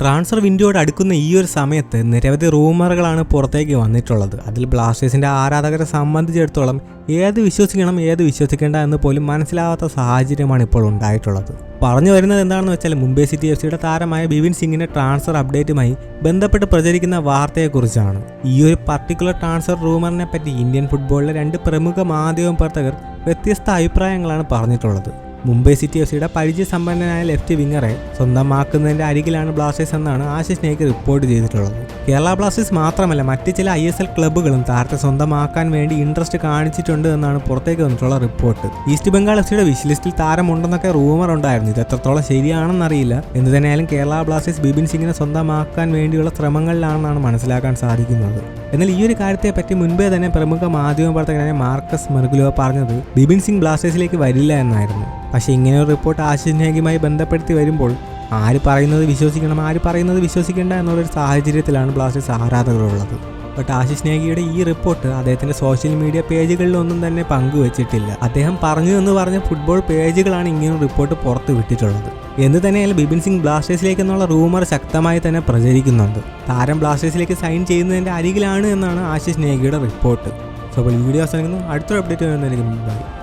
Transfer വിൻഡോയോട് അടുക്കുന്ന ഈ ഒരു സമയത്ത് നിരവധി റൂമറുകളാണ് പുറത്തേക്ക് വന്നിട്ടുള്ളത്. അതിൽ ബ്ലാസ്റ്റേഴ്സിന്റെ ആരാധകരെ സംബന്ധിച്ചിടത്തോളം ഏത് വിശ്വസിക്കണം ഏത് വിശ്വസിക്കേണ്ട എന്ന് പോലും മനസ്സിലാവാത്ത സാഹചര്യമാണ് ഇപ്പോൾ ഉണ്ടായിട്ടുള്ളത്. പറഞ്ഞു വരുന്നത് എന്താണെന്ന് വെച്ചാൽ മുംബൈ സിറ്റി എഫ് സിയുടെ താരമായ ബിവിൻ സിംഗിന്റെ ട്രാൻസ്ഫർ അപ്ഡേറ്റുമായി ബന്ധപ്പെട്ട് പ്രചരിക്കുന്ന വാർത്തയെക്കുറിച്ചാണ്. ഈ ഒരു പർട്ടിക്കുലർ ട്രാൻസ്ഫർ റൂമറിനെ പറ്റി ഇന്ത്യൻ ഫുട്ബോളിലെ രണ്ട് പ്രമുഖ മാധ്യമ പ്രവർത്തകർ വ്യത്യസ്ത അഭിപ്രായങ്ങളാണ് പറഞ്ഞിട്ടുള്ളത്. മുംബൈ സിറ്റി എഫ് സിയുടെ പരിചയസമ്പന്നനായ ലെഫ്റ്റ് വിങ്ങറെ സ്വന്തമാക്കുന്നതിന്റെ അരികിലാണ് ബ്ലാസ്റ്റേഴ്സ് എന്നാണ് ആശിഷ് നേക്ക് റിപ്പോർട്ട് ചെയ്തിട്ടുള്ളത്. കേരള ബ്ലാസ്റ്റേഴ്സ് മാത്രമല്ല മറ്റ് ചില ഐ എസ് എൽ ക്ലബ്ബുകളും താരത്തെ സ്വന്തമാക്കാൻ വേണ്ടി ഇൻട്രസ്റ്റ് കാണിച്ചിട്ടുണ്ട് എന്നാണ് പുറത്തേക്ക് വന്നിട്ടുള്ള റിപ്പോർട്ട്. ഈസ്റ്റ് ബംഗാൾ എഫ് സിയുടെ വിഷ് ലിസ്റ്റിൽ താരമുണ്ടെന്നൊക്കെ റൂമർ ഉണ്ടായിരുന്നു. ഇത് എത്രത്തോളം ശരിയാണെന്നറിയില്ല. എന്ന് തന്നെയായാലും കേരള ബ്ലാസ്റ്റേഴ്സ് ബിബിൻ സിംഗിനെ സ്വന്തമാക്കാൻ വേണ്ടിയുള്ള ശ്രമങ്ങളിലാണെന്നാണ് മനസ്സിലാക്കാൻ സാധിക്കുന്നത്. എന്നാൽ ഈ ഒരു കാര്യത്തെ പറ്റി മുൻപേ തന്നെ പ്രമുഖ മാധ്യമ പ്രവർത്തകനായ മാർക്കസ് മെർഗുലോ പറഞ്ഞത് ബിബിൻ സിംഗ് ബ്ലാസ്റ്റേഴ്സിലേക്ക് വരില്ല എന്നായിരുന്നു. പക്ഷേ ഇങ്ങനെ ഒരു റിപ്പോർട്ട് ആശിഷ് നേഗിയുമായി ബന്ധപ്പെടുത്തി വരുമ്പോൾ ആര് പറയുന്നത് വിശ്വസിക്കണം ആര് പറയുന്നത് വിശ്വസിക്കേണ്ട എന്നുള്ളൊരു സാഹചര്യത്തിലാണ് ബ്ലാസ്റ്റേഴ്സ് ആരാധകരുള്ളത്. ബട്ട് ആശിഷ് നേഗിയുടെ ഈ റിപ്പോർട്ട് അദ്ദേഹത്തിന്റെ സോഷ്യൽ മീഡിയ പേജുകളിലൊന്നും തന്നെ പങ്കുവച്ചിട്ടില്ല. അദ്ദേഹം പറഞ്ഞു എന്ന് പറഞ്ഞ ഫുട്ബോൾ പേജുകളാണ് ഇങ്ങനെ റിപ്പോർട്ട് പുറത്ത് വിട്ടിട്ടുള്ളത്. എന്ന് തന്നെയാലും ബിബിൻ സിംഗ് ബ്ലാസ്റ്റേഴ്സിലേക്ക് എന്നുള്ള റൂമർ ശക്തമായി തന്നെ പ്രചരിക്കുന്നുണ്ട്. താരം ബ്ലാസ്റ്റേഴ്സിലേക്ക് സൈൻ ചെയ്യുന്നതിന്റെ അരികിലാണ് എന്നാണ് ആശിഷ് നേഗിയുടെ റിപ്പോർട്ട്. സോ അപ്പോൾ വീഡിയോ അടുത്തൊരു അപ്ഡേറ്റ് വരുന്നതിന് ബൈ.